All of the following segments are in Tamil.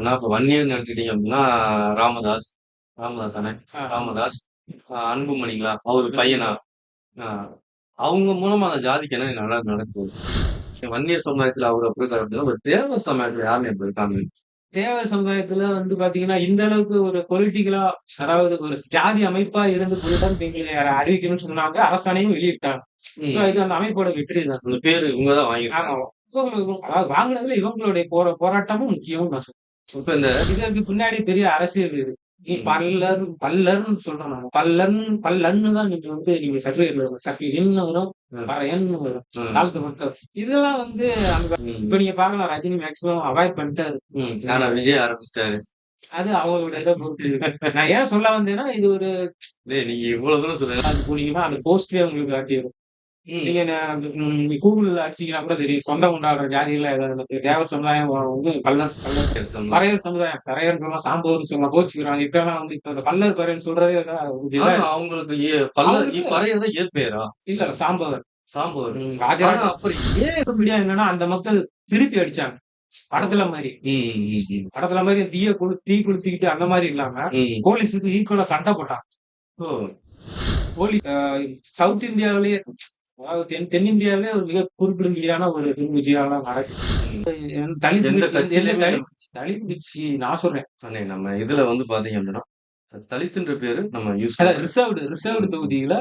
இப்ப வன்னியர்ன்னு எடுத்துக்கிட்டீங்க அப்படின்னா ராமதாஸ் ராமதாஸ் அண்ணே. ராமதாஸ் அன்புமணிங்களா அவரு பையனா? அவங்க மூலமா அந்த ஜாதிக்கு என்ன நல்லா நடக்குது? வன்னியர் சமுதாயத்துல அவர் அப்படி அப்படின்னா ஒரு தேவர் சமுதாயத்துல யாருமே இப்படி இருக்காங்க? தேவர் சமுதாயத்துல வந்து பாத்தீங்கன்னா இந்த அளவுக்கு ஒரு பொலிட்டிக்கலா அதாவது ஒரு ஜாதி அமைப்பா இருந்து புதுதான் எங்களை அறிவிக்கணும்னு சொன்னாங்க. அரசாணையும் வெளியிட்டாங்க. இது அந்த அமைப்போட வெற்றி தான். அந்த பேரு இவங்கதான் இவங்களுக்கு- அதாவது வாங்குனதுல இவங்களுடைய போரா போராட்டமும் முக்கியம் நான் இப்ப இந்த இதற்கு பின்னாடி பெரிய அரசியல் இருக்கு பல்லர் பல்லர்னு சொல்றோம் நம்ம. பல்லன் பல்லன்னு தான் நீங்க வந்து நீங்க சர்டிபிகேட்ல சர்டி என்ன வரும். என்ன வரும். காலத்து மக்கள். இதெல்லாம் வந்து அந்த இப்ப நீங்க பாக்கலாம் ரஜினி மேக்ஸிமம் அவாய்ட் பண்ணிட்டாரு. ஆனா விஜய் ஆரம்பிச்சிட்டாரு. அது அவங்களோட இதை பொறுத்து. நான் ஏன் சொல்ல வந்தேன்னா இது ஒரு நீங்க இவ்வளவு தூரம் சொல்லுங்க அது போனீங்கன்னா அந்த போஸ்டே உங்களுக்கு காட்டிடும் நீங்க கூகுள்ல அடிச்சீங்கன்னா கூட தெரியும். சொந்தம் கொண்டாடுற இருக்கு. தேவர் சமுதாயம் வந்து கல்லர் பறையர் சமுதாயம். பறையர் சொல்லலாம் சாம்பவர் சொல்லலாம் கோச்சிக்கிறாங்க. இப்ப எல்லாம் வந்து இப்ப இந்த பல்லர் பறையர் சொல்றதே அவங்களுக்கு ஏ- பல்ல அவங்களுக்கு- பறையதான் இயற்பெயரா இல்ல சாம்பவர். சாம்பவர் ஆனா அப்படி ஏன் மீடியா என்னன்னா அந்த மக்கள் திருப்பி அடிச்சாங்க. படத்துல மாதிரி. படத்துல மாதிரி தீய கொடு தீ கொளுத்திக்கிட்டு அந்த மாதிரி இல்லாம. போலீஸுக்கு ஈக்குவலா சண்டை போட்டாங்க. ஓ, போலீஸ் சவுத் இந்தியாவிலேயே அதாவது தென் தென்னிந்தியாவிலே ஒரு மிக குறிப்பிடும்படியான ஒரு விஜயாலாம் நடக்குது தலித் கட்சி- நான் சொல்றேன். நம்ம இதுல வந்து பாத்தீங்க அப்படின்னா தலித்துன்ற பேரு நம்ம யூஸ் ரிசர்வ்டு ரிசர்வ்டு தொகுதியில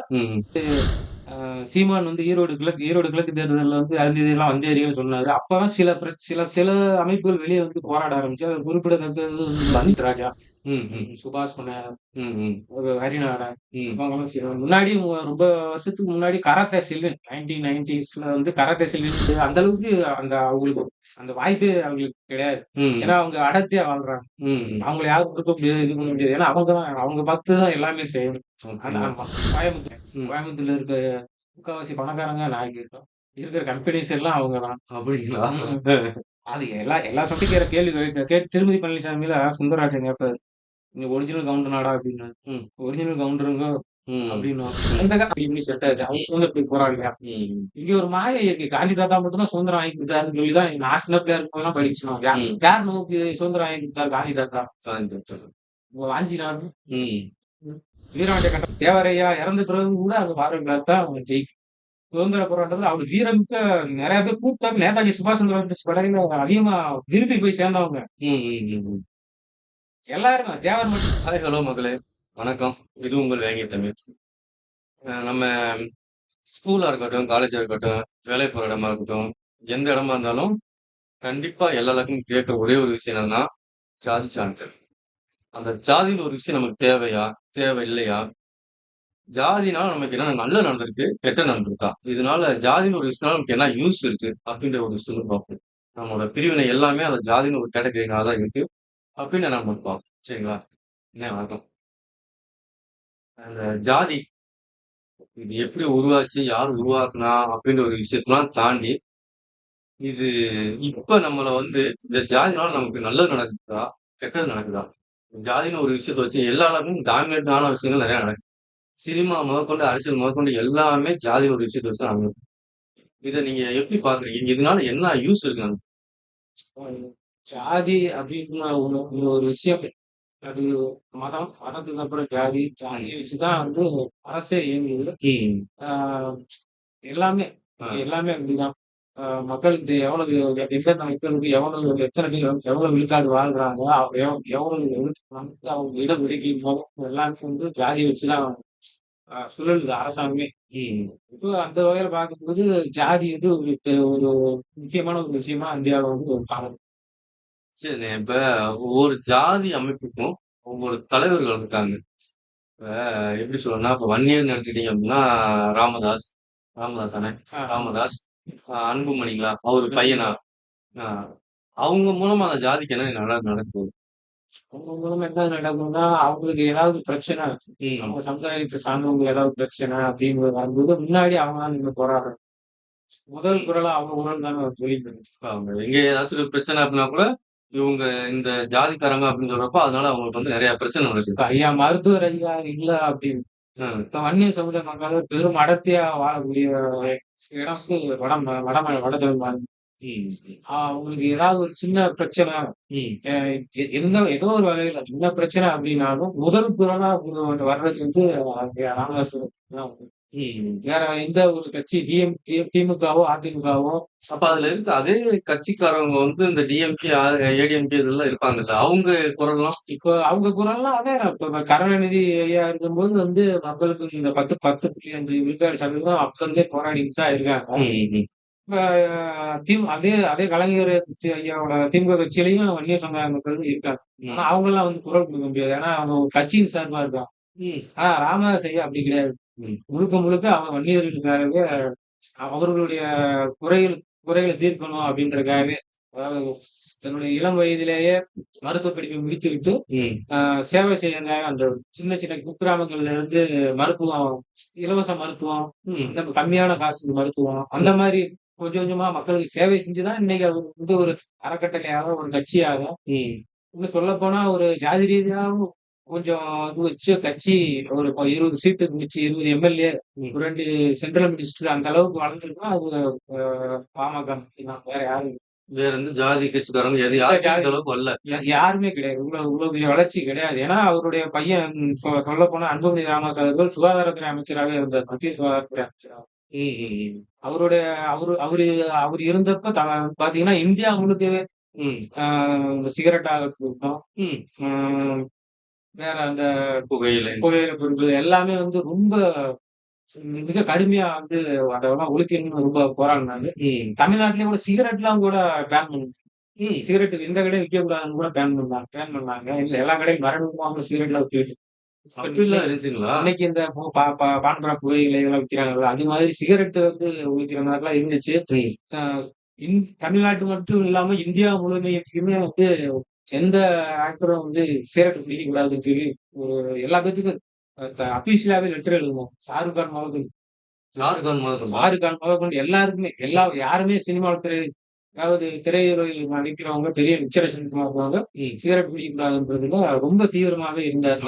சீமான் வந்து ஈரோடு கிழக்கு ஈரோடு கிழக்கு தேர்தலில் வந்து அருந்ததியெல்லாம் வந்தேரியன்னு சொன்னாரு. அப்பதான் சில சில சில அமைப்புகள் வெளியே வந்து போராட ஆரம்பிச்சு அது குறிப்பிடத்தக்கது ராஜா. சுபாஷ் பண்ண ஹரிநாராயண் இவங்களும் சரி, முன்னாடி ரொம்ப வருஷத்துக்கு முன்னாடி கராத்தே செல்வன் நைன்டீன் நைன்டிஸ்ல வந்து கராத்தே செல்வன் அந்த அளவுக்கு அந்த அவங்களுக்கு அந்த வாய்ப்பே அவங்களுக்கு கிடையாது. ஏன்னா அவங்க அடர்த்தியா வாழ்றாங்க. அவங்களை யாரும் கொடுக்க முடியாது இது பண்ண முடியாது. ஏன்னா அவங்க தான் அவங்க பார்த்து தான் எல்லாமே செய்யணும். கோயம்புத்தூர். கோயம்புத்தூர்ல இருக்க முக்காவாசி பணக்காரங்க நாய்க்கு இருக்கோம் இருக்கிற கம்பெனிஸ் எல்லாம் அவங்க தான். அப்படிங்களா? அது எல்லா எல்லா சமைக்கிற கேள்வி கேட்டு திருமதி பழனிசாமியில சுந்தரராஜன் கேட்பாரு நீங்க ஒரிஜினல் கவுண்டர் நாடா அப்படின்னு. ம். ஒரிஜினல் கவுண்டருங்க. அப்படின்னு அவங்க போராடுங்க ம். இங்க ஒரு மாய இருக்கு. காந்தி தாத்தா மட்டும் தான் சுதந்திரம் வாங்கி கொடுத்தாருன்னு சொல்லி தான் நான் சின்ன பிள்ளையா இருக்கும்போதெல்லாம் படிக்கணும் யார் ம். யார் நமக்கு சுதந்திரம் வாங்கி கொடுத்தாரு காந்தி தாத்தா? வாஞ்சி நாடு. வீரவாண்டிய கட்டம் தேவரையா இறந்த பிறகு கூட அந்த பார்வையில தான் அவங்க ஜெயிக்கும் சுதந்திர போராட்டத்துல அவர் வீரமிக்க நிறைய பேர் கூப்பிட்டாங்க நேதாஜி சுபாஷ் சந்திர போஸ் படையில அதிகமா விரும்பி போய் சேர்ந்தவங்க. ம், எல்லாரும் தேவர் ஹாய் ஹலோ மகளே வணக்கம். இது உங்கள் வேங்கி தமிழ். நம்ம ஸ்கூலா இருக்கட்டும் காலேஜாக இருக்கட்டும் வேலை போற இடமா இருக்கட்டும் எந்த இடமா இருந்தாலும் கண்டிப்பா எல்லாருக்கும் கேட்குற ஒரே ஒரு விஷயம் என்னன்னா ஜாதி சான்றிதழ். அந்த ஜாதின்னு ஒரு விஷயம் நமக்கு தேவையா தேவை இல்லையா? ஜாதினால நமக்கு என்ன நல்ல நடந்திருக்கு கெட்ட நடந்திருக்கா? இதனால ஜாதின்னு ஒரு விஷயம்னால நமக்கு என்ன யூஸ் இருக்கு அப்படின்ற ஒரு விஷயம் பார்ப்போம். நம்மளோட பிரிவினை எல்லாமே அந்த ஜாதின்னு ஒரு கேட்டகரினால தான் இருக்கு. அப்படின்னு நம்ம பார்ப்போம். சரிங்களா? என்ன வணக்கம் அந்த ஜாதி இது எப்படி உருவாச்சு யார் உருவாக்குனா அப்படின்ற ஒரு விஷயத்தெல்லாம் தாண்டி இது இப்ப நம்மள வந்து இந்த ஜாதினால நமக்கு நல்லது நடக்குதா கெட்டது நடக்குதா? ஜாதின்னு ஒரு விஷயத்த வச்சு எல்லா அளவுக்கும் டாமினேட்டான விஷயங்கள் நிறைய நடக்குது. சினிமா முதற்கொண்டு அரசியல் முதற்கொண்டு எல்லாமே ஜாதி ஒரு விஷயத்த வச்சு அமையும். இதை நீங்க எப்படி பாக்குறீங்க இதனால என்ன யூஸ் இருக்கு? ஜாதி அப்படின்னு ஒரு ஒரு விஷயம். அது மதம் மதத்துக்கு அப்புறம் ஜாதி ஜாதி வச்சுதான் வந்து அரசே இயங்குது. எல்லாமே. எல்லாமே அப்படிதான். ஆஹ் மக்களுக்கு எவ்வளவு எந்தெந்த மக்களுக்கு எவ்வளவு எத்தனை பேர் எவ்வளவு விழுக்காடு வாழ்றாங்க எவ்வளவு அவங்க இடம் ஒதுக்கி எல்லாருக்கும் வந்து ஜாதி வச்சுதான் சுழலுது அரசாங்கமே. இப்போ அந்த வகையில பார்க்கும்போது ஜாதி வந்து ஒரு முக்கியமான ஒரு விஷயமா இந்தியாவில் வந்து ஒரு காலம் சரி இப்ப ஒவ்வொரு ஜாதி அமைப்புக்கும் ஒவ்வொரு தலைவர்கள் இருக்காங்க. இப்ப எப்படி சொல்லணும்னா இப்ப வன்னியர்னு எடுத்துக்கிட்டீங்க அப்படின்னா ராமதாஸ் ராமதாஸ் அண்ணே ராமதாஸ் ஆஹ் அன்புமணிங்களா? அவரு பையனா? ஆஹ் அவங்க மூலமா அந்த ஜாதிக்கு என்ன நல்லா நடக்குது? அவங்க மூலமா என்ன நடக்கும்னா அவங்களுக்கு ஏதாவது பிரச்சனை. நம்ம சமுதாயத்தை சார்ந்தவங்க ஏதாவது பிரச்சனை அப்படின்னு வரும்போது முன்னாடி அவங்க தான் நின்று போராடுறாங்க முதல் குரலா அவங்க குரல் தானே இப்ப அவங்க எங்க ஏதாச்சும் ஒரு பிரச்சனை அப்படின்னா கூட இவங்க இந்த ஜாதிக்காரங்க அப்படின்னு சொல்றப்போ அதனால அவங்களுக்கு வந்து நிறைய பிரச்சனை நடக்குது இப்ப ஐயா மருத்துவர் ஐயா இல்ல அப்படின்னு ம். இப்ப வன்னிய சமுதாய மக்கள் பெரும் அடர்த்தியா வாழக்கூடிய இடம் வட வட வட தமிழ் ம். அவங்களுக்கு ஏதாவது ஒரு சின்ன பிரச்சனை ம். அஹ் எ- எந்த ஏதோ ஒரு வகையில என்ன பிரச்சனை அப்படின்னாலும் முதல் குரலா அவங்க வர்றது வந்து அஹ் ராமதாஸ் வந்து. வேற எந்த ஒரு கட்சி டிஎம் திமுகவோ அதிமுகவோ அப்ப அதுல இருக்க அதே கட்சிக்காரவங்க வந்து இந்த டிஎம்கே ஏடிஎம்கே இதெல்லாம் இருப்பாங்கல்ல அவங்க குரல்லாம் இப்போ அவங்க குரல்லாம் அதே. இப்ப கருணாநிதி ஐயா இருக்கும்போது வந்து மக்களுக்கு இந்த பத்து பத்து புள்ளி அஞ்சு விழுக்காடு சதவீதம் அப்ப இருந்தே போராடிட்டு தான் இருக்காங்க. இப்ப திமுக அதே அதே கலைஞர் ஐயாவோட திமுக கட்சியிலையும் வன்னியர் சமுதாய மக்கள் இருக்காங்க ஆனா. அவங்க எல்லாம் வந்து குரல் கொடுக்க முடியாது ஏன்னா அவங்க கட்சியின் சார்பா இருக்காங்க ம். ஆனா ராமதாஸ் ஐயா அப்படி கிடையாது. முழுக்க முழுக்க அவங்க வன்னியர்களுக்காகவே அவர்களுடைய குறைகள் குறைகளை தீர்க்கணும் அப்படின்றதுக்காகவே அதாவது தன்னுடைய இளம் வயதிலேயே மருத்துவ படிப்பை முடித்துவிட்டு சேவை செய்யறதுக்காக அந்த சின்ன சின்ன குக்கிராமங்கள்ல இருந்து மருத்துவம் இலவச மருத்துவம் ம். இந்த கம்மியான காசு மருத்துவம் அந்த மாதிரி கொஞ்சம் கொஞ்சமா மக்களுக்கு சேவை செஞ்சுதான் இன்னைக்கு அது வந்து ஒரு அறக்கட்டளையாக ஒரு கட்சியாக ம். இன்னும் சொல்ல போனா ஒரு ஜாதி ரீதியாகவும் கொஞ்சம் இது வச்சு கட்சி ஒரு ப- இருபது சீட்டு முடிச்சு இருபது எம்எல்ஏ ம். ஒரு ரெண்டு சென்ட்ரல் மினிஸ்டர் அந்த அளவுக்கு வளர்ந்துருக்கா அது பாமக வேற யாரும் இல்ல. வேற எந்த ஜாதி கட்சிக்காரங்க எது யாருக்கும் ஜாதி- இந்த அளவுக்கு வரல யா- யாருமே கிடையாது இவ்வளவு இவ்வளவு பெரிய வளர்ச்சி கிடையாது ஏன்னா அவருடைய பையன் சொல்ல போனா அன்புமணி ராமதாஸ் அவர்கள் சுகாதாரத்துறை அமைச்சராக இருந்தார் மத்திய சுகாதாரத்துறை ம். ம். அவருடைய அவரு அவரு அவர் இருந்தப்ப த- பாத்தீங்கன்னா இந்தியா முழுக்கவே ம். ஆஹ் இந்த சிகரெட்டாக இருக்கட்டும் ம். ஆஹ் வேற அந்த புகையிலை. புகையிலை பொருட்கள் எல்லாமே வந்து ரொம்ப மிக கடுமையா வந்து அதெல்லாம் ஒழிக்கணும்னு ரொம்ப போராடினாங்க. தமிழ்நாட்டிலேயே கூட சிகரெட்லாம் கூட பேன் பண்ணாங்க. சிகரெட் எந்த கடையும் விற்க கூடாதுன்னு கூட பேன் பண்ணாங்க. பேன் பண்ணாங்க. இல்ல எல்லா கடையும் மரணமாக சிகரெட்ல விற்று அப்படிலாம் இருந்துச்சுங்களா? அன்னைக்கு இந்த பான்பரா புகையிலை எல்லாம் விற்கிறாங்கல்ல அது மாதிரி சிகரெட் வந்து ஒழிக்கிற மாதிரிலாம் இருந்துச்சு. தமிழ்நாட்டு மட்டும் இல்லாம இந்தியா முழுமைக்குமே வந்து எந்த ஆக்டரும் வந்து சிகரெட் பிடிக்க கூடாதுன்னு சொல்லி ஒரு எல்லா பேத்துக்கும் அபிஷியலாவே லெட்டர் எழுதுவோம். ஷாருக் கான் முதல் ஷாருக்கான் முதல்ல ஷாருக் கான் முதல் எல்லாருக்குமே எல்லா யாருமே சினிமா திரை அதாவது திரையுறையில் நடிக்கிறவங்க பெரிய நிச்சரசன் இருக்கிறவங்க. சிகரெட் பிடிக்கக்கூடாதுன்றதுல ரொம்ப தீவிரமாவே இருந்தார்?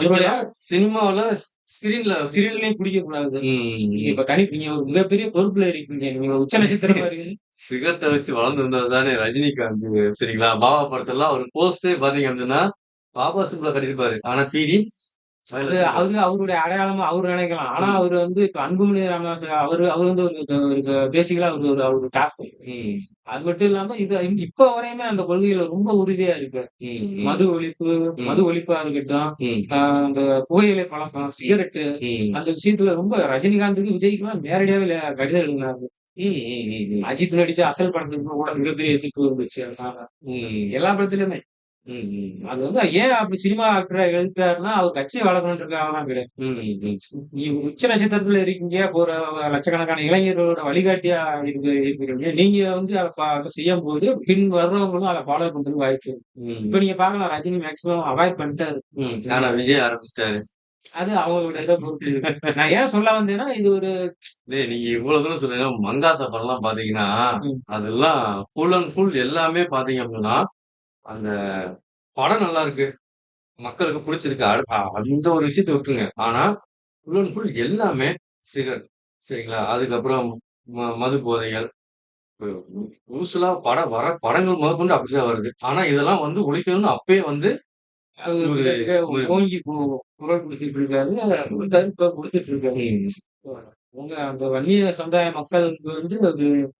சினிமாவுல ஸ்கிரீன்ல ஸ்கிரீன்லயும் பிடிக்க கூடாது இப்ப தனி நீங்க ஒரு மிகப்பெரிய பொறுப்புல இருக்கீங்க. நீங்க உச்ச நட்சத்திரமா இருக்கீங்க சிகரெட்டை வச்சு வளர்ந்து வந்தது தானே ரஜினிகாந்த் சரிங்களா? பாபா படத்தெல்லாம் ஒரு போஸ்டே பாத்தீங்க அப்படின்னா பாபா சிம்பிளா கட்டிருப்பாரு ஆனா பீடி அது அது அவருடைய அடையாளமா அவரு நினைக்கலாம். ஆனா அவரு வந்து இப்ப அன்புமணி ராமதாஸ் அவரு அவர் வந்து ஒரு பேசிக்கலா அவரு ஒரு அவரு டாப். அது மட்டும் இல்லாம இது இப்ப வரையுமே அந்த கொள்கையில ரொம்ப உறுதியா இருக்கு. மது ஒழிப்பு மது ஒழிப்பா இருக்கட்டும் அந்த புகையிலை பழக்கம் சிகரெட்டு. அந்த விஷயத்துல ரொம்ப ரஜினிகாந்துக்கு விஜய்க்குலாம் நேரடியாவே கடிதம் எழுதினாரு. அஜித் நடிச்ச அசல் படத்துக்கு கூட மிகப்பெரிய எதிர்ப்பு ம். எல்லா படத்துலயுமே. அது வந்து ஏன் அப்படி சினிமா ஆக்டரா எழுத்தாருன்னா அவர் கட்சியை வளர்க்கணுன்றதுக்காகலாம் கிடையாது. நீ உச்ச நட்சத்திரத்துல இருக்கீங்க ஒரு லட்சக்கணக்கான இளைஞர்களோட வழிகாட்டியா இருக்கு இருக்கிறீங்க நீங்க வந்து அதை செய்யும் போது பின் வர்றவங்களும் அதை ஃபாலோ பண்றதுக்கு வாய்ப்பு. இப்ப நீங்க பாக்கலாம் ரஜினி மேக்ஸிமம் அவாய்ட் பண்ணிட்டாரு. ஆனா விஜய் ஆரம்பிச்சிட்டாரு அது அவங்களோட இதை பொறுத்து இருக்கு. நான் ஏன் சொல்ல வந்தேன்னா இது ஒரு டேய் நீங்க இவ்வளவு தூரம் சொல்றீங்க மங்காத்தா படம் எல்லாம் பாத்தீங்கன்னா ம். அதெல்லாம் ஃபுல் அண்ட் ஃபுல் எல்லாமே பாத்தீங்க அப்படின்னா அந்த படம் நல்லா இருக்கு. மக்களுக்கு பிடிச்சிருக்கு. அட- அ- அந்த ஒரு விஷயத்தை விட்டுருங்க. ஆனா ஃபுல் அண்ட் ஃபுல் எல்லாமே சிகரெட். சரிங்களா? அதுக்கப்புறம் ம- மது போதைகள். புதுசுலா படம் வர படங்கள் முதற்கொண்டு அப்படிதான் வருது. ஆனா இதெல்லாம் வந்து ஒழிக்கணும்னு அப்பயே வந்து ஒரு- ஒரு- ஓங்கி குரல் கொடுத்துட்டு இருக்காரு. இப்ப கொடுத்துட்டு இருக்காரு. உங்க அந்த வன்னிய சமுதாய மக்களுக்கு வந்து அது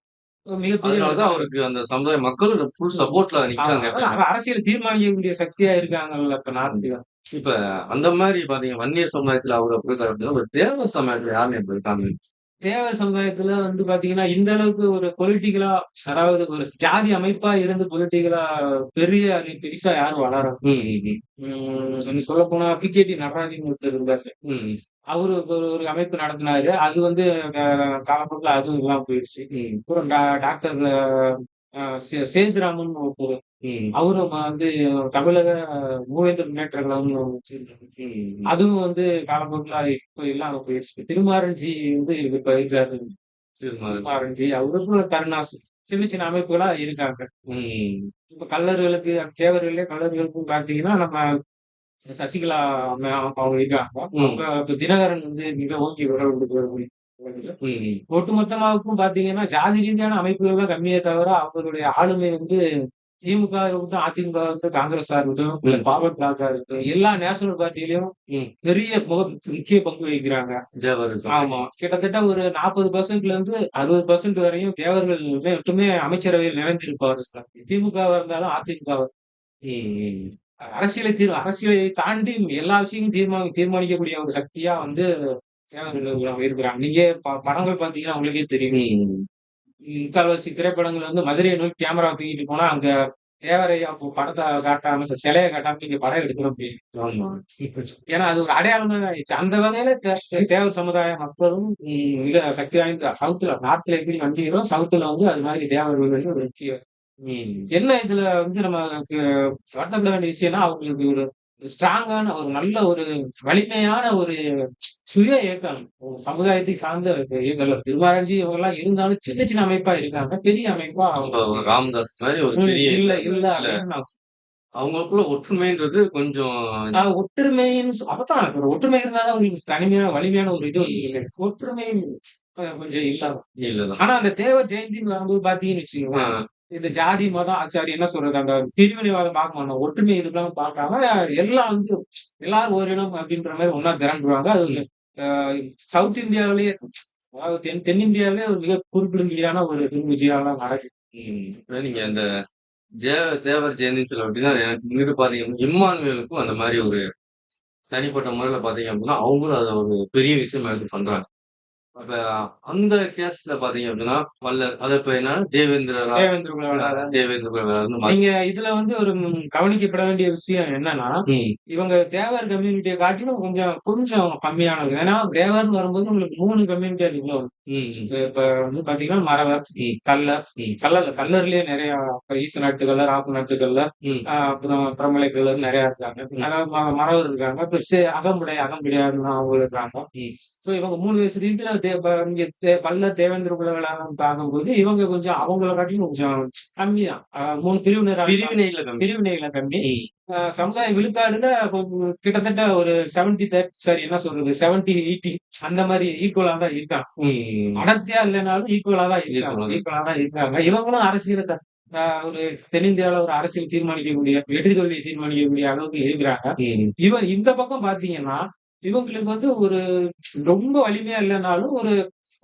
மிகப்பெரிய அதனாலதான் அவருக்கு அந்த சமுதாய மக்களும் ஃபுல் சப்போர்ட்ல நிக்கிறாங்க. அரசியல் தீர்மானிக்கக்கூடிய சக்தியா இருக்காங்கல்ல இப்ப நாட்டுக்கு. இப்ப அந்த மாதிரி பாத்தீங்க வன்னியர் சமுதாயத்துல அவர் அப்படின்னா ஒரு தேவ சமுதாயத்துல யாருமே இப்படி இருக்காங்க தேவர் சமுதாயத்துல வந்து பாத்தீங்கன்னா இந்த அளவுக்கு ஒரு பொலிட்டிக்கலா அதாவது ஒரு ஜாதி அமைப்பா இருந்து பொலிட்டிக்கலா பெரிய அது பெருசா யாரும் வளர ம், ம், சொல்ல போனா பிகேடி நடராஜன் ஒருத்தர் இருந்தாரு அவரு ஒரு ஒரு அமைப்பு நடத்தினாரு. அது வந்து காலப்போக்கில் அதுவும் இல்லாம போயிடுச்சு ம், அப்புறம் டாக்டர் சேதுராமன் ஒருத்தர். அவரும் வந்து தமிழக மூவேந்தர் முன்னேற்ற கழகம்னு. அதுவும் வந்து காலப்போக்கில் இப்ப இல்லாம போயிடுச்சு திருமாரஞ்சி வந்து இப்ப இருக்காரு. திருமாரஞ்சி. அவருக்கும் கருணாஸ் சின்ன சின்ன அமைப்புகளா இருக்காங்க. இப்ப கல்லர்களுக்கு தேவர்களே கல்லர்களுக்கும் பாத்தீங்கன்னா நம்ம சசிகலா அவங்க இருக்காங்க. இப்ப தினகரன் வந்து மிக ஓங்கி விரல் கொடுக்குறது ம். ஒட்டுமொத்தமாவுக்கும் பாத்தீங்கன்னா, ஜாதி ரீதியான அமைப்புகள் தான் கம்மியே தவிர, அவங்களுடைய ஆளுமை வந்து திமுக இருக்கட்டும், அதிமுக இருக்கட்டும், காங்கிரஸா இருக்கட்டும், இல்ல ஃபார்வர்ட் பிளாக்கா இருக்கட்டும், எல்லா நேஷனல் பார்ட்டிலயும். பெரிய முக முக்கிய பங்கு வகிக்கிறாங்க. ஆமா. கிட்டத்தட்ட ஒரு 40%ல இருந்து 60% வரையும் தேவர்கள் மட்டுமே அமைச்சரவையில் நிறைந்திருப்பார்கள். திமுகவா இருந்தாலும், ம். அரசியலை தீர் அரசியலை தாண்டி எல்லா விஷயங்களும் தீர்மானி தீர்மானிக்கக்கூடிய ஒரு சக்தியா வந்து இருக்கிறாங்க. நீங்க படங்கள் பார்த்தீங்கன்னா உங்களுக்கே தெரியும். முக்கால்வாசி திரைப்படங்கள் வந்து மதுரையை நோக்கி கேமரா தூக்கிட்டு போனா, அங்க தேவரையா ப படத்த காட்டாம, சிலைய காட்டாம நீங்க படம் எடுக்கணும். ஆமா. ஏன்னா, அது ஒரு அடையாளமே ஆயிடுச்சு. அந்த வகையில தேவர் சமுதாய மக்களும் மிக சக்தி வாய்ந்த சவுத்ல நார்த்ல எப்படி வந்தீங்களோ, சவுத்ல வந்து அது மாதிரி வந்து ஒரு முக்கிய ம். என்ன இதுல வந்து நமக்கு வருத்தப்பட வேண்டிய விஷயம்னா, அவங்களுக்கு ஒரு ஸ்ட்ராங்கான ஒரு நல்ல ஒரு வலிமையான ஒரு சுய இயக்கம். சமுதாயத்தை சார்ந்த இயக்கங்கள். திருமாராஞ்சி இவங்கலாம் இருந்தாலும் சின்ன சின்ன அமைப்பா இருக்காங்க. பெரிய அமைப்பா அவங்க ராமதாஸ் மாரி ஒரு ம். பெரிய இல்ல, இல்ல. அவங்களுக்குள்ள ஒற்றுமைன்றது கொஞ்சம் ஒற்றுமைன்னு அப்பதான் ஒரு ஒற்றுமை இருந்தா தான் உங்களுக்கு தனிமையான, வலிமையான ஒரு இது ஒற்றுமை கொஞ்சம் இல்லாம. ஆனா அந்த தேவர் ஜெயந்தின்னு வரும்போது பார்த்தீங்கன்னு ஆ. இந்த ஜாதி, மதம், ஆச்சாரி என்ன சொல்றது, அந்த பிரிவினைவாதம் பார்க்க மாட்டோம். ஒற்றுமை இதுக்கெல்லாம் பார்க்காம, எல்லாம் வந்து எல்லாரும் ஓரினம் அப்படின்ற மாதிரி ஒன்னா திறந்துருவாங்க அது சவுத் இந்தியாவிலேயே அதாவது தென் தென்னிந்தியாவிலே ஒரு மிக குறிப்பிடும்படியான ஒரு விஜயால நடக்கு நீங்க அந்த ஜே தேவர் ஜெயந்தின்னு சொல்ல அப்படின்னா, எனக்கு முன்னாடி பாத்தீங்கன்னா இம்மானுவேலுக்கும் அந்த மாதிரி ஒரு தனிப்பட்ட முறையில பாத்தீங்க அப்படின்னா, அவங்களும் அதை ஒரு பெரிய விஷயமா எடுத்து பண்றாங்க. அப்ப அந்த கேஸ்ல பார்த்தீங்க அப்படின்னா, பல்லர் அது இப்ப என்ன தேவேந்திர. தேவேந்திர மாத்தி நீங்க இதுல வந்து ஒரு கவனிக்கப்பட வேண்டிய விஷயம் என்னன்னா. இவங்க தேவர் கம்யூனிட்டிய காட்டிலும் கொஞ்சம் கொஞ்சம் கம்மியானவங்க. ஏன்னா தேவர்ன்னு வரும்போது உங்களுக்கு 3 கம்யூனிட்டி. ம். இப்ப வந்து பார்த்தீங்கன்னா, மறவர், ம். கள்ளர், ம். கள்ளர் கள்ளர்லயே நெறைய ஈச நாட்டு கள்ளர், ஆப்பு நாட்டு. அ அப்புறம் பிரமலை கள்ளர் நெறைய இருக்காங்க. ம். அதாவது ம மறவர் இருக்காங்க. இப்ப சே அகம்புடை, அகம்பிடையார்ன்னு அவங்க இருக்காங்க. சோ இவங்க 3 வயசு ரீதியில தே ப இங்க தே பல்லர், தேவேந்திர குல வேளாளர்ன்னு பார்க்கும்போது, இவங்க கொஞ்சம் அவங்கள காட்டிலும் கொஞ்சம் கம்மிதான். அ 3 பிரிவினரா பிரிவினையில கம்மி. பிரிவினையில கம்மி. சமுதாய விழுக்காடுல கிட்டத்தட்ட ஒரு 70 30 சாரி என்ன சொல்றது 70, 80 அந்த மாரி ஈக்குவலா தான் இருக்காங்க. அடர்த்தியா இல்லனாலும் ஈக்குவலா தான் இருக்காங்க. ஈக்குவலா தான். தான் இருக்காங்க. இவங்களும் அரசியல ஒரு தென்னிந்தியாவுல ஒரு அரசியல் தீர்மானிக்கக்கூடிய, வெற்றி தோல்வியை தீர்மானிக்கக்கூடிய அளவுக்கு இருக்கிறாங்க. ம். இவ இந்த பக்கம் பார்த்தீங்கன்னா, இவங்களுக்கு வந்து ஒரு ரொம்ப வலிமையா இல்லனாலும், ஒரு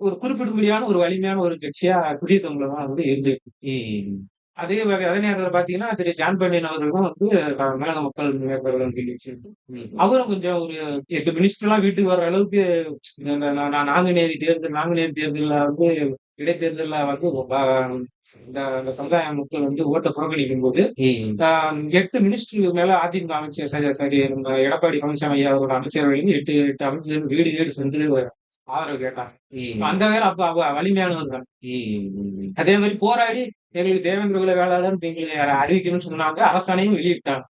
ஒரு குறிப்பிடும்படியான ஒரு வலிமையான ஒரு கட்சியா புதிய தமிழகம் வந்து இருந்திருக்கு. ம். அதே வகை அதே நேரத்துல பார்த்தீங்கன்னா, திரு ஜான் பாண்டியன் அவர்களும் வந்து க தமிழக மக்கள். அவரும் கொஞ்சம் ஒரு 8 மினிஸ்டர்லாம் வீட்டுக்கு வர அளவுக்கு நாங்குநேரி தேர்தல் நாங்குநேரி தேர்தல்ல வந்து இடைத்தேர்தல்ல வந்து இந்த இந்த சமுதாய மக்கள் வந்து ஓட்ட புறக்கணிக்கும்போது, ம். அ 8 மினிஸ்டருக்கு மேல அதிமுக அமைச்சர் சரி சரி நம்ம எடப்பாடி பழனிசாமி ஐயா அவரோட அமைச்சரவையில 8 8 அமைச்சர்கள் வீடு வீடு சென்று ஆதரவு கேட்டாங்க. அந்த வகையில அப்ப அவ வலிமையானவங்க. அதே மாரி போராடி எங்களுக்கு தேவேந்திர குல வேளாளர்ன்னு எங்களுக்கு அறிவிக்கணும்னு சொன்னாங்க. அரசாணையும் வெளியிட்டாங்க.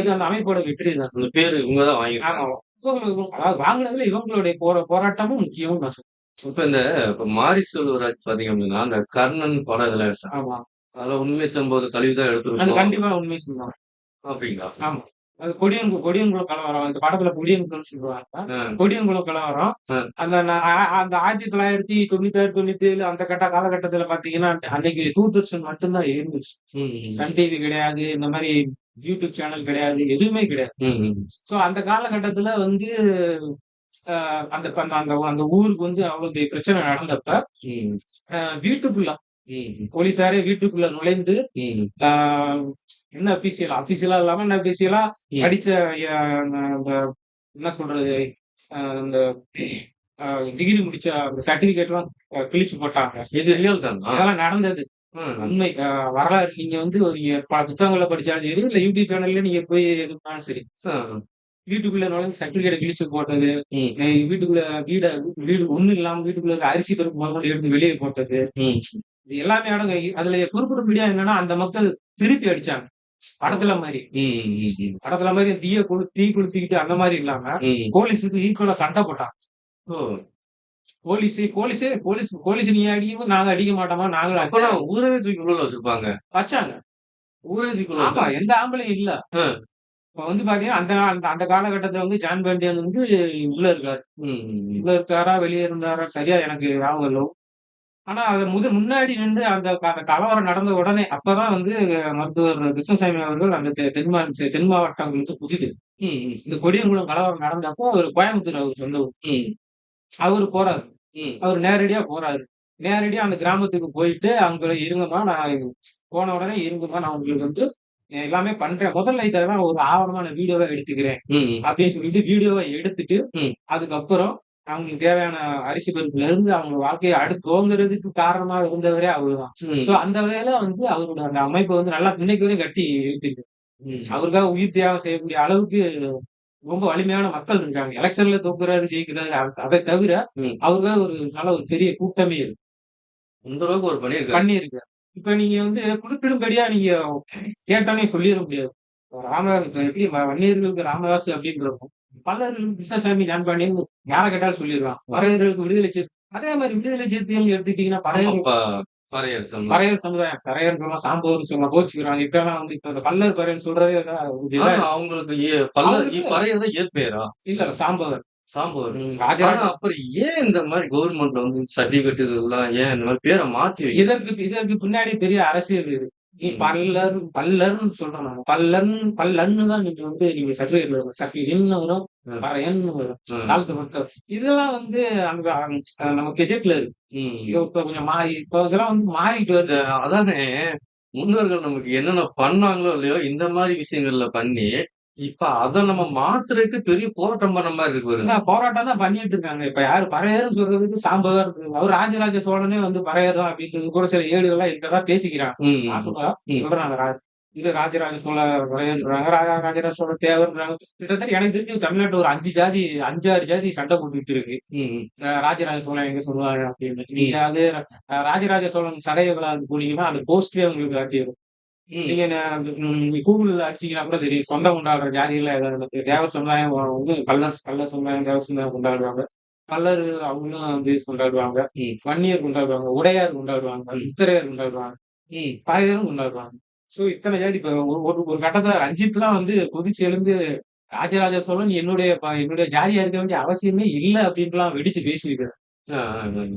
இது அந்த அமைப்போட வெற்றி தான். அந்த பேரு இவங்க தான். இவங்க அதாவது வாங்குனதுல இவங்களுடைய போரா போராட்டமும் முக்கியம்னு நான். இப்ப இந்த இப்ப மாரி செல்வராஜ் பார்த்தீங்க அப்படின்னா, அந்த கர்ணன் படம் எடுத்தாங்க. ஆமா. அதுல உண்மை சம்பவத்த தழுவி தான் எடுத்திருக்கோம். கண்டிப்பா உண்மை சொல்லுவாங்க. அப்படிங்களா? ஆமா. அது கொடியன் கொடியன்குளம் கலவரம். இந்த படத்துல கொடியன்குளம்னு சொல்லுவாங்க. ஆ. கொடியன்குளம் கலவரம். ஆ. அந்த ந அ அந்த 1996, 97 அந்த கட்ட காலகட்டத்துல பார்த்தீங்கன்னா, அன்னைக்கு தூர்தர்ஷன் மட்டும் தான் இருந்துச்சு. சன் டிவி கிடையாது. இந்த மாரி யூடியூப் சேனல் கிடையாது. எதுவுமே கிடையாது. சோ அந்த காலகட்டத்துல வந்து அந்த அந்த அந்த அந்த ஊருக்கு வந்து அவ்வளவு பெரிய பிரச்சனை நடந்தப்ப, வீட்டுக்குள்ள ம். போலீஸாரே வீட்டுக்குள்ள நுழைந்து, என்ன அஃபிஷியலா அஃபிஷியலா இல்லாம என்ன அஃபிஷியலா ம். படிச்ச அ அந்த என்ன சொல்றது? அந்த டிகிரி முடிச்ச அந்த சர்டிபிகேட்லாம் அ கிழிச்சு போட்டாங்க. இது ரியல் தானா? இதெல்லாம் நடந்தது. உண்மை. வரலாறு நீங்க வந்து நீங்க ப புத்தகங்கள்ல படிச்சாலும் சரி, இல்ல யூடியூப் சேனல்ல நீங்க போய் பண்ணாலும் சரி. வீட்டுக்குள்ள நுழைஞ்சு சர்டிபிகேட்ட கிழிச்சு போட்டது. வீட்டுக்குள்ள வீட வீடு ஒண்ணும் இல்லாம வீட்டுக்குள்ள அரிசி பருப்பு முதற்கொண்டு எடுத்து வெளிய போட்டது. இது எல்லாமே அடங்கும். அதுல குறிப்பிடும்படியா என்னன்னா, அந்த மக்கள் திருப்பி அடிச்சாங்க. படத்துல மாரி. ம். ம். ம். படத்துல மாரி தீய கொளு தீ கொளுத்திக்கிட்டு அந்த மாரி இல்லாம. போலீஸுக்கு ஈக்குவலா சண்டை போட்டாங்க. போலீஸ் போலீஸே போலீஸ் போலீஸ் நீ அடிக்கும் நாங்க அடிக்க மாட்டோமா? நாங்களும். ஊரவே தூக்கி உள்ள வச்சிருப்பாங்க. வச்சாங்க. ஊரவே தூக்கி. எந்த ஆம்பளையும் இல்ல. இப்ப வந்து பாத்தீங்கன்னா, அந்த அந்த அந்த காலகட்டத்துல வந்து ஜான் பாண்டியன் வந்து உள்ள இருக்காரு. உள்ள இருக்காரா? வெளிய இருந்தாரா? சரியா எனக்கு ஞாபகம் இல்ல. ஆனா, அத முத முன்னாடி நின்று அந்த அந்த கலவரம் நடந்த உடனே அப்பதான் வந்து மருத்துவர் கிருஷ்ணசாமி அவர்கள் அந்த தென் மா தென் மாவட்டங்களுக்கு புதிது. இந்த கொடியங்குளம் கலவரம் நடந்தப்போ அவரு கோயம்புத்தூர் அவரு சொந்த அவரு போறாரு. அவரு நேரடியா போறாரு. நேரடியா அந்த கிராமத்துக்கு போயிட்டு, "அங்க இருங்கம்மா, நான் போன உடனே இருங்கம்மா, நான் உங்களுக்கு வந்து எல்லாமே பண்றேன். முதல்ல இதெல்லாம் ஒரு ஆவணமா நான் வீடியோவா எடுத்துக்கிறேன்." அப்படின்னு சொல்லிட்டு வீடியோவா எடுத்துட்டு. அதுக்கப்புறம் அவங்களுக்கு தேவையான அரிசி பருப்புல இருந்து அவங்க வாழ்க்கைய அடுத்து துவங்குறதுக்கு காரணமா இருந்தவரே அவருதான். ம். சோ அந்த வகையில வந்து அவரோட அந்த அமைப்ப வந்து நல்லா இன்னைக்கு வரையும் கட்டி இருக்கு. ம். அவருக்காக உயிர் தியாகம் செய்யக்கூடிய அளவுக்கு ரொம்ப வலிமையான மக்கள் இருக்காங்க. எலக்ஷன்ல தோக்குறாரு, ஜெயிக்கிறாரு. அதை தவிர. அவருக்காக ஒரு நல்ல ஒரு பெரிய கூட்டமே இருக்கு. இந்த அளவுக்கு ஒரு பண்ணியிருக்காரு. பண்ணியிருக்காரு. இப்ப நீங்க வந்து குறிப்பிடும்படியா நீங்க கேட்டோனே சொல்லிற முடியாது. ராமதாஸ் இப்ப எப்படி வன்னியர்களுக்கு ராமதாஸ் அப்படின்றதும், பல்லர்களுக்கு கிருஷ்ணசாமி, ஜான் பாண்டியன் யார கேட்டாலும் சொல்லிருவான். பறையர்களுக்கு விடுதலை சிறுத்தை அதே மாரி விடுதலை சிறுத்தைகள்னு எடுத்துக்கிட்டீங்கன்னா, பறையர். பறையர். பறையர் சமுதாயம். பறையர்ன்னு சொல்லலாம், சாம்பவர்ன்னு சொல்லலாம், கோச்சுக்கிறாங்க. இப்பலாம் வந்து இப்ப இந்த பல்லர் பறையர்ன்னு சொல்றதே அவங்களுக்கு பறையர் தான் இயற்பெயரா? இல்ல சாம்பவர். சாம்பவர். ராஜராஜ அப்புறம் ஏன் இந்த மாதிரி கவர்மெண்ட்ல வந்து சர்டிபிகேட் இதெல்லாம் ஏன் இந்த மாதிரி பேரை மாத்தி இதற்கு இதற்கு பின்னாடி பெரிய அரசியல் இருக்கு. பல்லர் பல்லர்ன்னு சொல்றோம் நாங்க. பல்லன் பல்லன்னு தான் நீங்க வந்து நீங்க சர்டிபிகேட்ல வரும். சர்டிபிகேட்னு வரும். பறையன்னு வரும். காலத்து மக்கள். இதெல்லாம் வந்து அங்க நம்ம கெஜெட்ல இருக்கு. இப்ப கொஞ்சம் மாறி இப்ப இதெல்லாம் வந்து மாறிட்டு வருது. அதானே முன்னோர்கள் நமக்கு என்னென்ன பண்ணாங்களோ இல்லையோ இந்த மாதிரி விஷயங்கள்ல பண்ணி இப்ப அத நம்ம மாத்துறதுக்கு பெரிய போராட்டம் பண்ண மாதிரி இருக்கு பாருங்க. போராட்டம் தான் பண்ணிட்டு இருக்காங்க. இப்ப யாரு பறையர்ன்னு சொல்றதுக்கு சாம்பவர் அவர் ராஜராஜ சோழனே வந்து பறையர் தான் அப்படின்றது கூட சில ஏடுகள்லாம் இருக்கறதா ம். சொல்றாங்க. இது ராஜராஜ சோழ பறையர்ன்றாங்க. ராஜா ராஜராஜ சோழ தேவர்ன்றாங்க. கிட்டத்தட்ட எனக்கு தெரிஞ்சு தமிழ்நாட்டுல ஒரு 5 ஜாதி 5, 6 ஜாதி சண்டை போட்டுக்கிட்டு இருக்கு. ராஜராஜ சோழன் எங்க சொல்லுவாங்க அப்படின்னு. நீங்க அது ராஜராஜ சோழன் விழாவுக்கு போனீங்கன்னா, அந்த போஸ்டரே உங்களுக்கு காட்டிரும். நீங்க கூகுள்ல அடிச்சீங்கன்னா கூட தெரியும். சொந்தம் ஏதாவது இருக்கு. தேவர் சமுதாயம் வந்து கள்ளர் கள்ளர் சமுதாயம், தேவர் சமுதாயம் கொண்டாடுவாங்க. கள்ளர் அவங்களும் வந்து கொண்டாடுவாங்க. வன்னியர் கொண்டாடுவாங்க. உடையார் கொண்டாடுவாங்க. முத்திரையர் கொண்டாடுவாங்க. ம். பறையரும் கொண்டாடுவாங்க. சோ இத்தனை ஜாதி இப்ப ஒரு ஒரு கட்டத்துல ரஞ்சித்லாம் வந்து கொதிச்சு எழுந்து ராஜராஜ சோழன் என்னுடைய என்னுடைய ஜாதியா இருக்க வேண்டிய அவசியமே இல்ல அப்படின்ட்டுலாம் வெடிச்சு.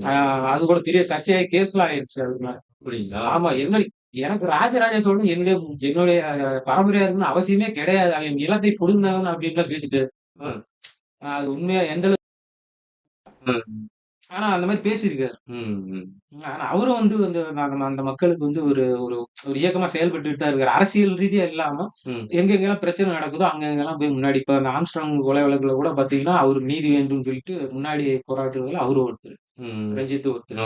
ஆ அது கூட பெரிய கேஸ்லாம் ஆயிருச்சு அதுக்கு மேல. அப்படிங்களா? ஆமா. என்ன எனக்கு ராஜராஜ சோழன் என்னுடைய என்னுடைய பரம்பரையா அவசியமே கிடையாது. அவன் நிலத்தை புடுங்குனவன் அப்படின்லாம் பேசிட்டாரு. ஆ. அது உண்மையா எந்த. ஆனா அந்த மாரி பேசியிருக்காரு. ஆனா அவரும் வந்து வந்து அந்த மக்களுக்கு வந்து ஒரு ஒரு ஒரு இயக்கமா செயல்பட்டுட்டு தான் இருக்காரு. அரசியல் ரீதியா இல்லாம ம். எங்கெங்கெல்லாம் பிரச்சனை நடக்குதோ அங்கங்கெல்லாம் போய் முன்னாடி இப்ப அந்த ஆம்ஸ்ட்ராங் கொலை வழக்குல கூட பாத்தீங்கன்னா, அவருக்கு நீதி வேண்டும்னு சொல்லிட்டு முன்னாடி போராடுறதுல அவரு ஒருத்தர். ரஞ்சித் ஒருத்தர்.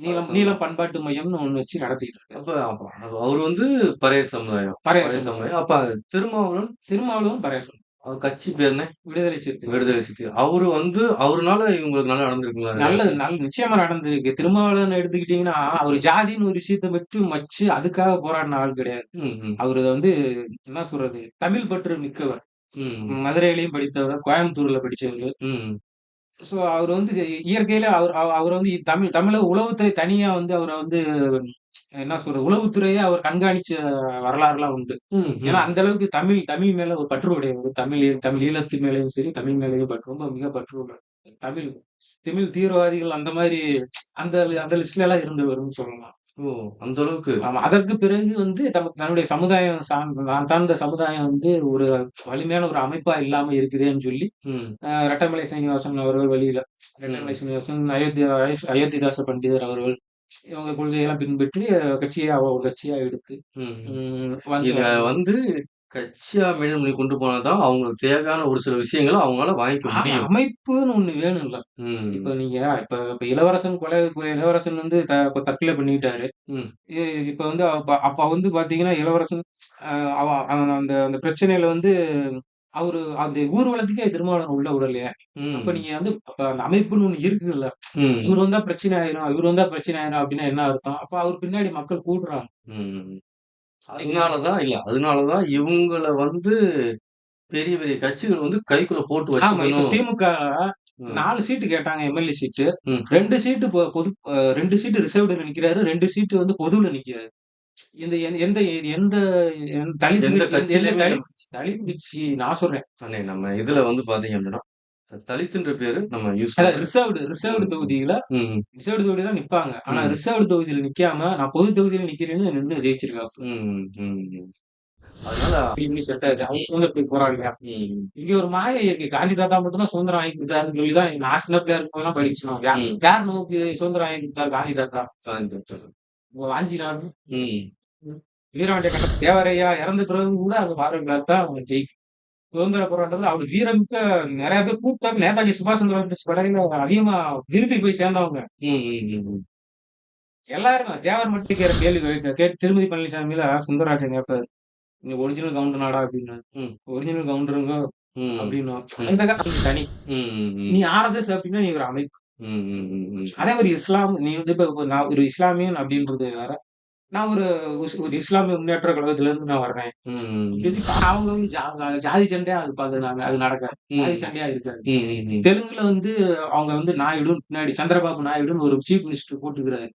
நீலம் நீலம் பண்பாட்டு மையம்னு ஒண்ணு வச்சு நடத்திட்டு இருக்காரு. அப்ப அவரு வந்து பறையர் சமுதாயம். பறையர் சமுதாயம். அப்ப திருமாவளவன் திருமாவளவன் பறையர் சமுதாயம். அவர் கட்சி பேர் என்ன? விடுதலை சிறுத்தைகள். விடுதலை சிறுத்தைகள். அவரு வந்து அவருனால இவங்களுக்கு நல்லா நடந்திருக்குங்களா? நல்லது நல்ல நிச்சயமா நடந்திருக்கு. திருமாவளவன் எடுத்துக்கிட்டீங்கன்னா, அவரு ஜாதின்னு ஒரு விஷயத்த மட்டும் வச்சு அதுக்காக போராடின ஆள் கிடையாது. அவரு வந்து என்ன சொல்றது? தமிழ் பற்று மிக்கவர். மதுரையிலயும் படித்தவர், கோயம்புத்தூர்ல படிச்சவரு. சோ அவரு வந்து இயற்கையில அவர் அவ அவர் வந்து தமிழ் தமிழக உளவுத்துறை தனியா வந்து அவர வந்து என்ன சொல்றது? உளவுத்துறைய அவர் கண்காணிச்ச வரலாறுலாம் உண்டு. ஏன்னா அந்த அளவுக்கு தமிழ் தமிழ் மேல ஒரு பற்று உடையவர். தமிழ் தமிழ் ஈழத்து மேலயும் சரி, தமிழ் மேலயும் பற்று ரொம்ப மிக பற்று. தமிழ் தமிழ் தீவிரவாதிகள் அந்த மாரி அந்த அந்த லிஸ்ட்ல எல்லாம் இருந்தவர்ன்னு சொல்லலாம். ஓ! அந்த அளவுக்கு. ஆமா. அதற்கு பிறகு வந்து தம் தன்னுடைய சமுதாயம் சார்ந்த நான் சார்ந்த சமுதாயம் வந்து ஒரு வலிமையான ஒரு அமைப்பா இல்லாம இருக்குதேன்னு சொல்லி, ம். ரெட்டமலை சீனிவாசன் அவர்கள் வழியில ரெட்டமலை. சீனிவாசன், அயோத்தியா அயோத்திதாச பண்டிதர் அவர்கள் இவங்க கொள்கையெல்லாம் பின்பற்றி கட்சியா ஒரு கட்சியா எடுத்து ம். ம் வந்து இத வந்து கட்சியா மேலும் நீ கொண்டு போனா தான் அவங்களுக்கு தேவையான ஒரு சில விஷயங்கள அவங்களால வாங்கிக்க முடியும். அமைப்புன்னு ஒண்ணு வேணும்ல. இப்ப நீங்க இப்ப இப்ப இளவரசன் கொலை இளவரசன் வந்து இப்ப தற்கொலை பண்ணிக்கிட்டாரு. இப்ப வந்து அப்ப வந்து பாத்தீங்கன்னா, இளவரசன் அந்த அந்த பிரச்சனையில வந்து அவரு அந்த ஊர்வலத்துக்கே திருமாவளவன் உள்ள விடலையே. அப்ப ம். நீங்க வந்து அந்த அமைப்புன்னு ஒண்ணு இருக்குதுல்ல. ம். இவரு வந்தா பிரச்சனை ஆயிரும், இவரு வந்தா பிரச்சனை ஆயிரும் அப்டின்னா என்ன அர்த்தம்? அப்ப அவர் பின்னாடி மக்கள் கூடுறாங்க. ம். அதனால தான் இல்ல. அதனால தான் இவங்கள வந்து பெரிய பெரிய கட்சிகள் வந்து கைக்குள்ள போட்டு வச்சுக்கணும். திமுக. 4 சீட்டு கேட்டாங்க எம்எல்ஏ சீட்டு. 2 சீட்டு பொது 2 சீட்டு ரிசர்வ்டுல நிக்கிறாரு. 2 சீட்டு வந்து பொதுவுல நிக்கிறாரு. இந்த எந்த எந்த தலித் தலித் கட்சி நான் சொல்றேன் நம்ம இதுல வந்து பாத்தீங்க அப்படின்னா தலித்துன்ற பேரு நம்ம யூஸ் ரிசர்வ்டு ரிசர்வ்டு தொகுதியில ரிசர்வ்டு தொகுதி தான் நிப்பாங்க. ஆனா ரிசர்வ்டு தொகுதியில நிக்காம நான் பொது தொகுதியில நிக்கிறேன்னு நின்று ம். அதனால அப்படி செட் ஆகுது அவங்க சுதந்திரத்துக்கு போராடுங்க ம், இங்க ஒரு மாயை இருக்கு காந்தி தாத்தா மட்டும் தான் சுதந்திரம் வாங்கி கொடுத்தாருன்னு சொல்லி தான் நான் சின்ன பிள்ளையா படிக்கணும் யார் நமக்கு சுதந்திரம் வாங்கி கொடுத்தாரு காந்தி தாத்தா. வாஞ்சி நாடு வீரவாண்டிய கட்ட தேவரையா இறந்த பிறகு கூட அந்த பாரதியார் தான் அவங்க ஜெயிக்கும் சுதந்திர போராட்டத்துல அவர் வீரமிக்க நிறைய பேர் கூப்பிட்டாங்க நேதாஜி சுபாஷ் சந்திர போஸ் படையில அதிகமா விரும்பி போய் சேர்ந்தவங்க. எல்லாரும் தேவர் மட்டும் கேட்கிற கேள்வி கேட்க கேட்டு திருமதி பழனிசாமியில சுந்தரராஜன் கேட்பாரு நீ ஒரிஜினல் கவுண்டர் நாடா அப்படின்னு. ஒரிஜினல் கவுண்டருங்க அப்படின்னு. அந்த தனி. நீ ஆர்எஸ்எஸ் அப்படின்னா நீ ஒரு அமைப்பு. அதே மாதிரி இஸ்லாம் நீ வந்து இப்ப நான் ஒரு இஸ்லாமியன் அப்படின்றது வேற நான் ஒரு ஒரு இஸ்லாமிய முன்னேற்ற கழகத்துல இருந்து நான் வர்றேன் அவங்க வந்து ஜாதி சண்டையா அது அது நாங்க அது நடக்காது ஜாதி. சண்டையா இருக்காது. தெலுங்குல வந்து அவங்க வந்து நாயுடு பின்னாடி சந்திரபாபு நாயுடுன்னு ஒரு சீஃப் மினிஸ்டர் போட்டுக்கிறாரு.